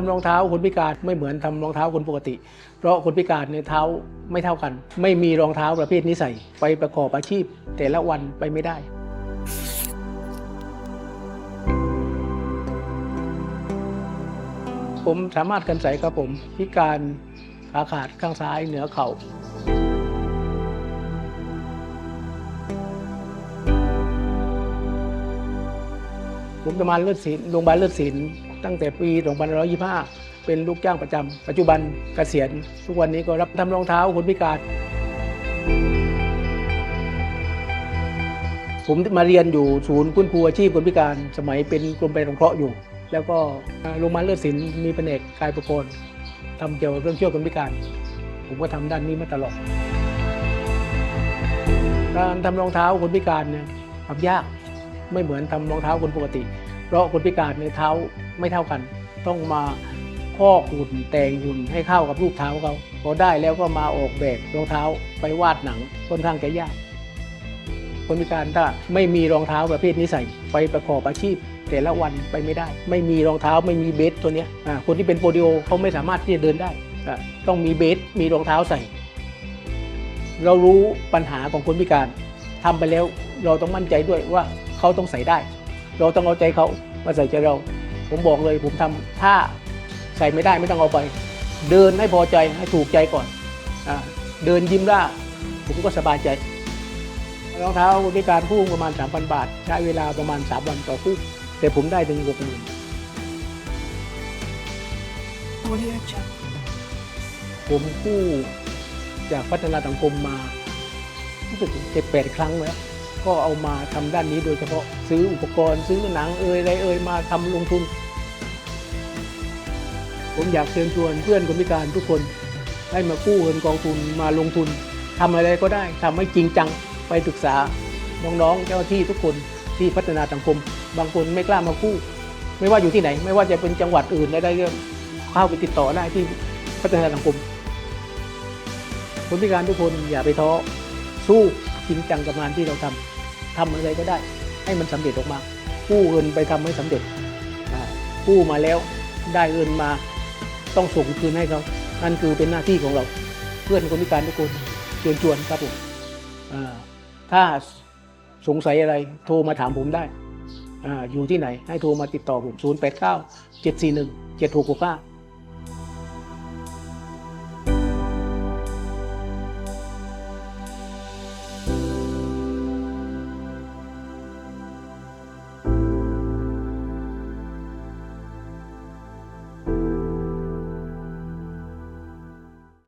ทำรองเท้าคนพิการไม่เหมือนทำรองเท้าคนปกติ เพราะคนพิการเนี่ยเท้าไม่เท่ากัน ไม่มีรองเท้าประเภทนี้ใส่ไปประกอบอาชีพ แต่ละวันไปไม่ได้ผมสามารถกันใส่ครับผมพิการขาขาดข้างซ้ายเหนือเข่าผมทำงาเลือดศิลโรงพยาบาลเลือดศิล ตั้งแต่ปี 2525 เป็นลูกจ้างประจำปัจจุบันเกษียณ ทุกวันนี้ก็รับทำรองเท้าคนพิการ ผมมาเรียนอยู่ศูนย์คุณครูอาชีพคนพิการ สมัยเป็นกรมไปสงเคราะห์อยู่ แล้วก็โรงพยาบาลเลือดศิลป์มีแผนกกายประกรณ์ทำเกี่ยวกับเรื่องช่วยคนพิการ ผมก็ทำด้านนี้มาตลอดการทำรองเท้าคนพิการเนี่ยทำยากไม่เหมือนทำรองเท้าคนปกติ เพราะคนพิการในเท้าไม่เท่ากัน ต้องมาพอกหุ่นแต่งหุ่นให้เข้ากับรูปเท้าเขาพอได้แล้วก็มาออกแบบรองเท้าไปวาดหนังค่อนข้างจะยาก คนพิการถ้าไม่มีรองเท้าประเภทนี้ใส่ไปประกอบอาชีพ แต่ละวันไปไม่ได้ ไม่มีรองเท้าไม่มีเบสตัวเนี้ยคนที่เป็นโปลิโอเขาไม่สามารถที่จะเดินได้ ต้องมีเบสมีรองเท้าใส่ เรารู้ปัญหาของคนพิการทำไปแล้วเราต้องมั่นใจด้วยว่าเขาต้องใส่ได้ เราต้องเอาใจเขามาใส่ใจเรา ผมบอกเลยผมทำถ้าใส่ไม่ได้ไม่ต้องเอาไป เดินให้พอใจให้ถูกใจก่อนอาเดินยิ้มได้ผมก็สบายใจรองเท้าคนพิการคู่ประมาณ 3,000 บาท ใช้เวลาประมาณ 3 วันต่อคู่ แต่ผมได้ถึง6 0 0 0 0 Audio Jungle. ผมกู้จากพัฒนาสังคมมารู้สึกเจ็ดแปดครั้งแล้ว ก็เอามาทำด้านนี้โดยเฉพาะซื้ออุปกรณ์ซื้อหนังเอ่ยอะไรเอ่ยมาทำลงทุน ผมอยากเชิญชวนเพื่อนคนพิการทุกคนให้มากู้เงินกองทุนมาลงทุนทำอะไรก็ได้ทำให้จริงจังไปศึกษาน้องๆเจ้าหน้าที่ทุกคนที่พัฒนาสังคม บางคนไม่กล้ามากู้ ไม่ว่าอยู่ที่ไหน ไม่ว่าจะเป็นจังหวัดอื่นได้ก็เข้าไปติดต่อได้ที่พัฒนาสังคมคนพิการทุกคนอย่าไปท้อสู้ จริงจังกับงานที่เราทำทำอะไรก็ได้ ให้มันสำเร็จออกมากู้เงินไปทำให้สำเร็จกู้มาแล้วได้เงินมาต้องส่งคืนให้เขานั่นคือเป็นหน้าที่ของเรา เพื่อนคนพิการทุกคนเชิญชวนครับผมถ้าสงสัยอะไรโทรมาถามผมได้ออยู่ที่ไหนให้โทรมาติดต่อผม 0 8 9 7 4 1 7 6 6 5